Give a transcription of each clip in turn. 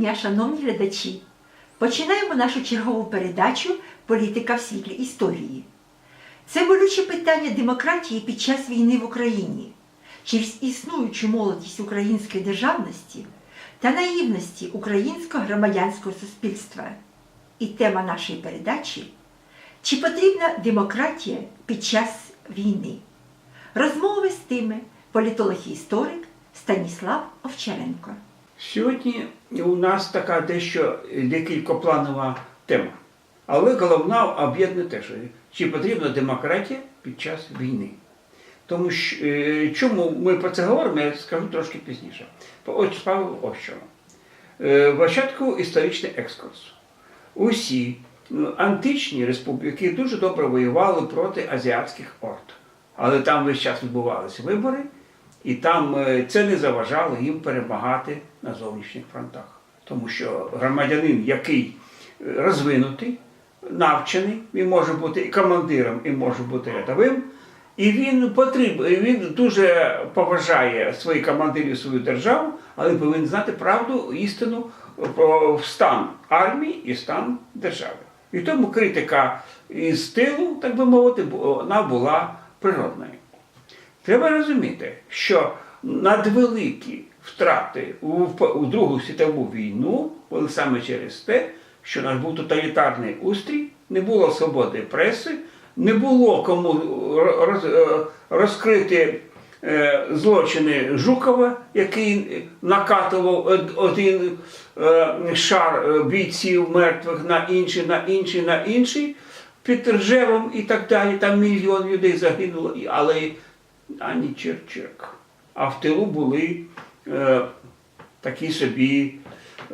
дня, шановні глядачі! Починаємо нашу чергову передачу Політика в світлі історії. Це болюче питання демократії під час війни в Україні через існуючу молодість української державності та наївності українського громадянського суспільства. І тема нашої передачі чи потрібна демократія під час війни? Розмови з тими політолог і історик Станіслав Овчаренко. Сьогодні у нас така дещо декількопланова тема. Але головна об'єднує те, що чи потрібна демократія під час війни. Тому що, е, чому ми про це говоримо, я скажу трошки пізніше. Ось ось що. Е, Початку історичний екскурс. Усі ну, античні республіки дуже добре воювали проти азіатських орд. Але там весь час відбувалися вибори, і там е, це не заважало їм перемагати на зовнішніх фронтах. Тому що громадянин, який е, розвинутий, навчений, він може бути і командиром, і може бути рядовим. І він потріб, він дуже поважає своїх командирів, свою державу, але повинен знати правду, істину про стан армії і стан держави. І тому критика із тилу, так би мовити, вона була природною. Треба розуміти, що надвеликі втрати у, Другу світову війну були саме через те, що наш був тоталітарний устрій, не було свободи преси, не було кому роз, е, розкрити е, злочини Жукова, який накатував один е, шар бійців мертвих на інший, на інший, на інший, під Ржевом і так далі. Там мільйон людей загинуло, але ані черчик. А в тилу були е, такі собі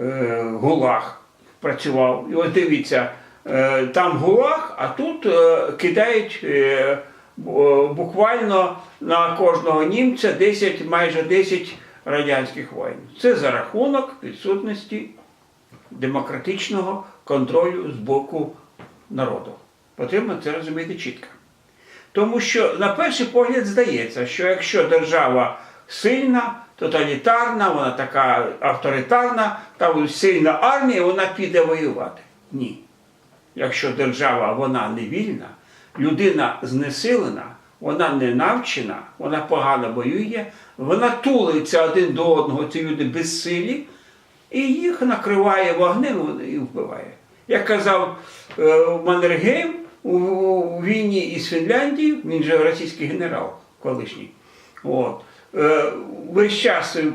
е, гулаг працював. І ось дивіться, е, там гулаг, а тут е, кидають е, буквально на кожного німця 10, майже 10 радянських воїн. Це за рахунок відсутності демократичного контролю з боку народу. Потрібно це розуміти чітко. Тому що на перший погляд здається, що якщо держава сильна, тоталітарна, вона така авторитарна, там сильна армія, вона піде воювати. Ні. Якщо держава вона не вільна, людина знесилена, вона не навчена, вона погано воює, вона тулиться один до одного, ці люди безсилі, і їх накриває вогнем і вбиває. Як казав е, Маннергейм у, війні із Фінляндією, він же російський генерал колишній. От. Е, Весь час е,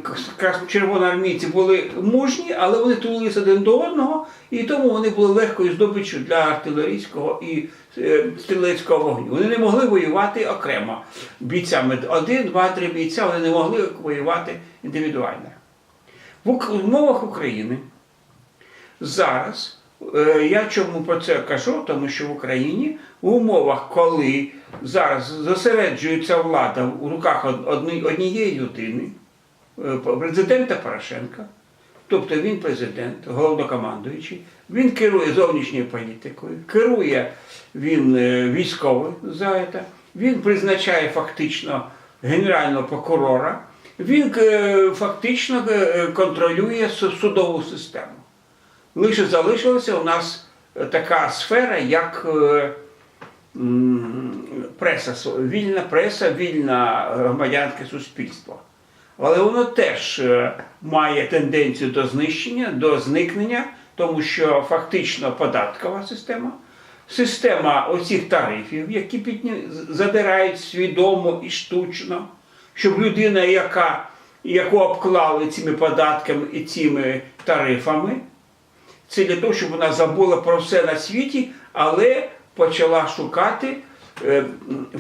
червоноармійці були мужні, але вони тулилися один до одного, і тому вони були легкою здобиччю для артилерійського і е, стрілецького вогню. Вони не могли воювати окремо бійцями. Один, два, три бійця вони не могли воювати індивідуально. В умовах України зараз я чому про це кажу? Тому що в Україні в умовах, коли зараз зосереджується влада в руках однієї людини, е, президента Порошенка, тобто він президент, головнокомандуючий, він керує зовнішньою політикою, керує він е, військовий за це, він призначає фактично генерального прокурора, він е, фактично е, контролює судову систему. Лише залишилася у нас е, така сфера, як е, преса, вільна преса, вільне громадянське суспільство. Але воно теж е, має тенденцію до знищення, до зникнення, тому що фактично податкова система, система оцих тарифів, які підні... задирають свідомо і штучно, щоб людина, яка, яку обклали цими податками і цими тарифами, це для того, щоб вона забула про все на світі, але почала шукати е,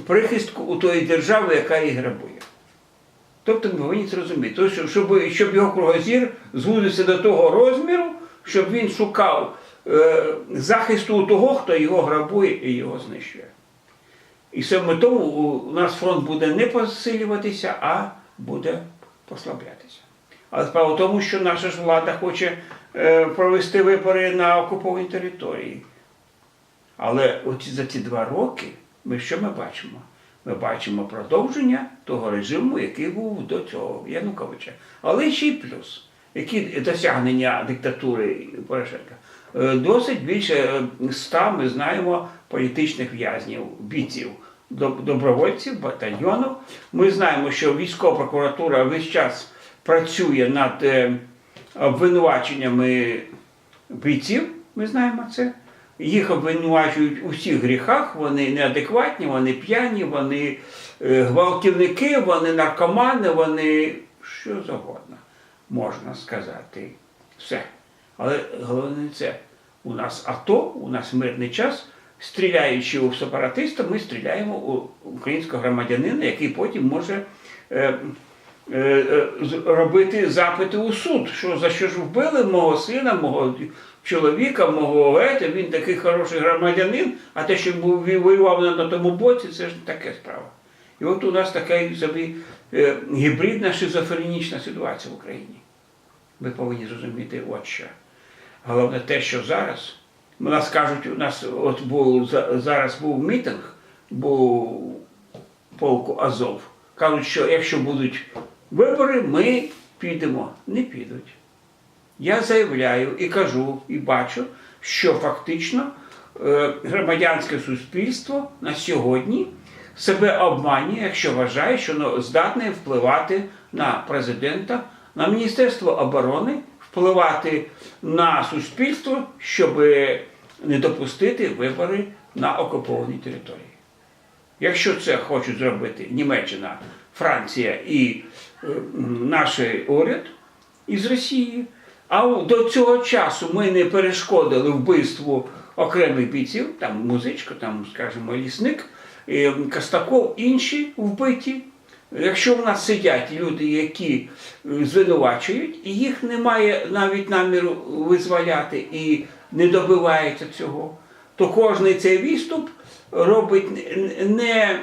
прихистку у тої держави, яка її грабує. Тобто ми повинні зрозуміти, Тобто, щоб- щоб, його кругозір звузився до того розміру, щоб він шукав е, захисту у того, хто його грабує і його знищує. І саме тому у нас фронт буде не посилюватися, а буде послаблятися. Але справа в тому, що наша ж влада хоче провести вибори на окупованій території. Але оці, за ці два роки ми що ми бачимо? Ми бачимо продовження того режиму, який був до цього Януковича. Але ще й плюс. які досягнення диктатури Порошенка. Е, Досить більше е, ста ми знаємо політичних в'язнів, бійців, добровольців, батальйонів. Ми знаємо, що військова прокуратура весь час працює над е, обвинуваченнями бійців, ми знаємо це. Їх обвинувачують у всіх гріхах, вони неадекватні, вони п'яні, вони е, гвалтівники, вони наркомани, вони що завгодно можна сказати. Все. Але головне не це. У нас АТО, у нас мирний час. Стріляючи у сепаратиста, ми стріляємо у українського громадянина, який потім може е, робити запити у суд, що за що ж вбили мого сина, мого чоловіка, мого ете, він такий хороший громадянин, а те, що воював на тому боці, це ж таке справа. І от у нас така собі е, гібридна шизофренічна ситуація в Україні. Ви повинні зрозуміти от що. Головне те, що зараз, у нас кажуть, у нас от був зараз був мітинг, був полку Азов. Кажуть, що якщо будуть вибори, ми підемо. Не підуть. Я заявляю і кажу, і бачу, що фактично е, громадянське суспільство на сьогодні себе обманює, якщо вважає, що воно здатне впливати на президента, на Міністерство оборони, впливати на суспільство, щоб не допустити вибори на окупованій території. Якщо це хочуть зробити Німеччина, Франція і наш уряд із Росії, а до цього часу ми не перешкодили вбивству окремих бійців, там музичка, там, скажімо, лісник, е, Костаков, інші вбиті. Якщо в нас сидять люди, які е, звинувачують, і їх немає навіть наміру визволяти і не добивається цього, то кожний цей відступ робить не-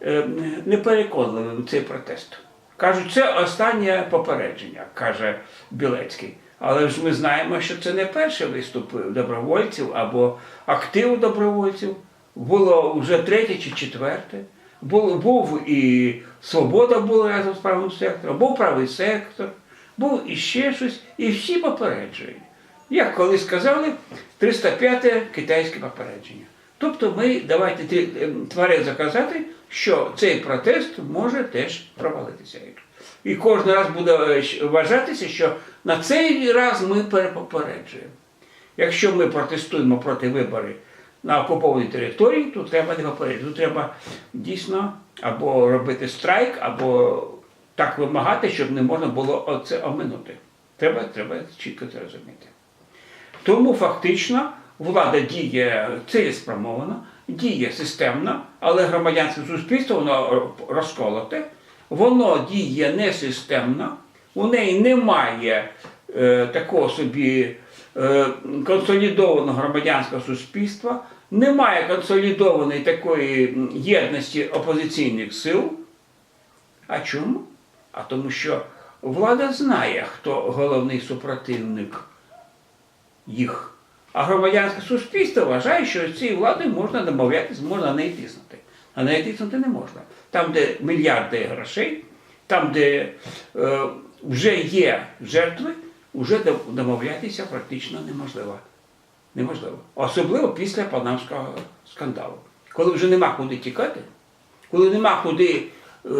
не, е, непереконливим цей протест. Кажуть, це останнє попередження, каже Білецький. Але ж ми знаємо, що це не перший виступ добровольців або актив добровольців. Було вже третє чи четверте. Був, був і свобода була разом з правим сектором, був правий сектор, був іще щось, і всі попереджують. Як колись сказали, 305 китайське попередження. Тобто ми давайте ем, тверезо казати, що цей протест може теж провалитися. І кожен раз буде вважатися, що на цей раз ми перепопереджуємо. Якщо ми протестуємо проти виборів на окупованій території, то треба не попереджувати. Треба дійсно або робити страйк, або так вимагати, щоб не можна було це оминути. Треба, треба чітко це розуміти. Тому фактично влада діє цілеспрямовано, діє системно, але громадянське суспільство воно розколоте, воно діє несистемно, у неї немає е, такого собі е, консолідованого громадянського суспільства, немає консолідованої такої єдності опозиційних сил. А чому? А тому що влада знає, хто головний супротивник їх. А громадянське суспільство вважає, що з цією владою можна домовлятися, можна на неї тиснути. А неї тиснути не можна. Там, де мільярди грошей, там, де е, вже є жертви, вже домовлятися практично неможливо. Неможливо. Особливо після панамського скандалу. Коли вже нема куди тікати, коли нема куди е,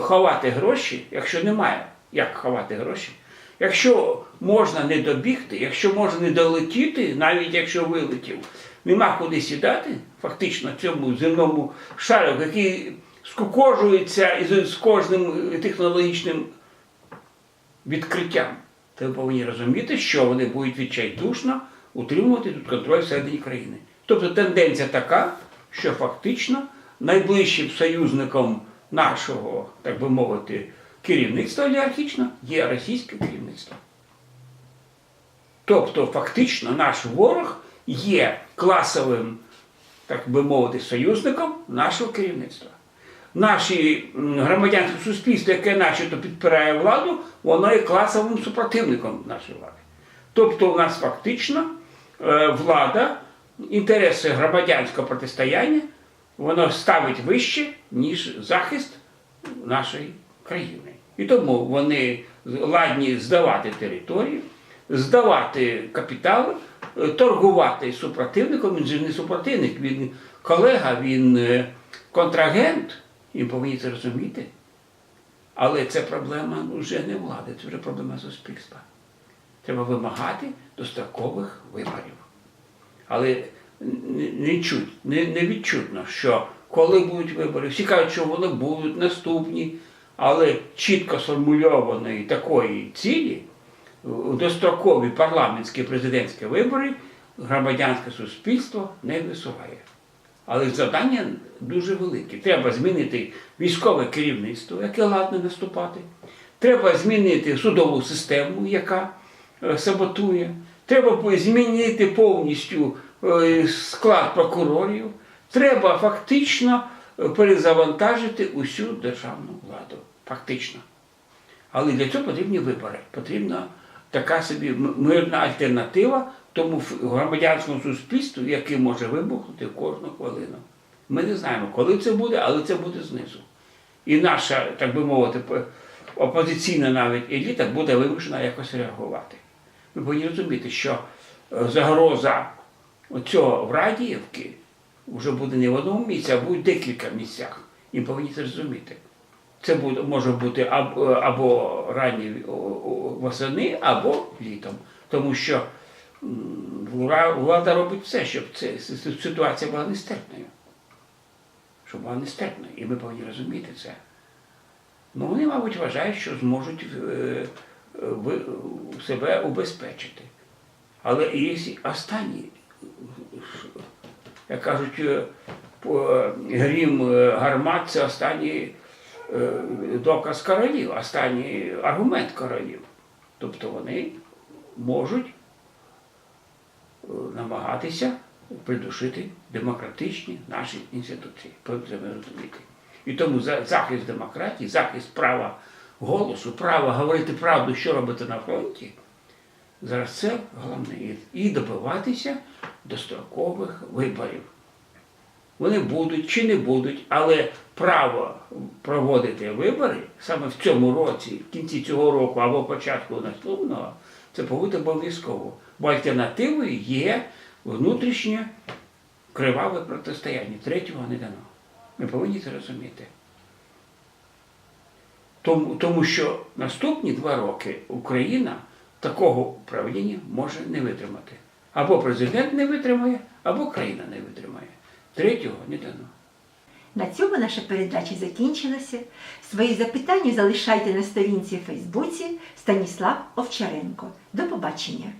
ховати гроші, якщо немає як ховати гроші, якщо можна не добігти, якщо можна не долетіти, навіть якщо вилетів, нема куди сідати, фактично цьому земному шару, який скукожується із з кожним технологічним відкриттям. То ви повинні розуміти, що вони будуть відчайдушно утримувати тут контроль всередині країни. Тобто тенденція така, що фактично найближчим союзником нашого, так би мовити, керівництва олігархічного є російське керівництво. Тобто, фактично, наш ворог є класовим, так би мовити, союзником нашого керівництва. Наші громадянське суспільство, яке начебто підпирає владу, воно є класовим супротивником нашої влади. Тобто, у нас фактично е, влада, інтереси громадянського протистояння, воно ставить вище, ніж захист нашої країни. І тому вони ладні здавати територію, здавати капітал, торгувати супротивником. Він же не супротивник, він колега, він е, контрагент. І повинні це розуміти. Але це проблема вже не влади, це вже проблема суспільства. Треба вимагати дострокових виборів. Але не, чуть, не, не відчутно, що коли будуть вибори, всі кажуть, що вони будуть наступні, але чітко сформульованої такої цілі, дострокові парламентські президентські вибори громадянське суспільство не висуває. Але завдання дуже велике. Треба змінити військове керівництво, яке ладне наступати. Треба змінити судову систему, яка е, саботує. Треба змінити повністю е, склад прокурорів. Треба фактично е, перезавантажити усю державну владу. Фактично. Але для цього потрібні вибори. Потрібна така собі мирна альтернатива тому громадянському суспільству, яке може вибухнути кожну хвилину. Ми не знаємо, коли це буде, але це буде знизу. І наша, так би мовити, опозиційна навіть еліта буде вимушена якось реагувати. Ми повинні розуміти, що е, загроза цього в Радіївки вже буде не в одному місці, а буде в декілька місцях. І повинні це розуміти. Це буде, може бути або, або ранні о- восени, або літом. Тому що влада робить все, щоб с- ситуація була нестерпною. Щоб була нестерпною. І ми повинні розуміти це. Ну, вони, мабуть, вважають, що зможуть е, е, себе убезпечити. Але є останні, як кажуть, е, е, грім е, гармат це останній е, доказ королів, останній аргумент королів. Тобто вони можуть е, намагатися придушити демократичні наші інституції. Розуміти. І тому захист демократії, захист права голосу, права говорити правду, що робити на фронті, зараз це головне. І добиватися дострокових виборів. Вони будуть чи не будуть, але право проводити вибори саме в цьому році, в кінці цього року або початку наступного, це повинно обов'язково. Бо альтернативою є внутрішнє криваве протистояння. Третього не дано. Ми повинні це розуміти. Тому, тому що наступні два роки Україна такого управління може не витримати. Або президент не витримає, або країна не витримає. Третього не дано. На цьому наша передача закінчилася. Свої запитання залишайте на сторінці в Фейсбуці Станіслав Овчаренко. До побачення!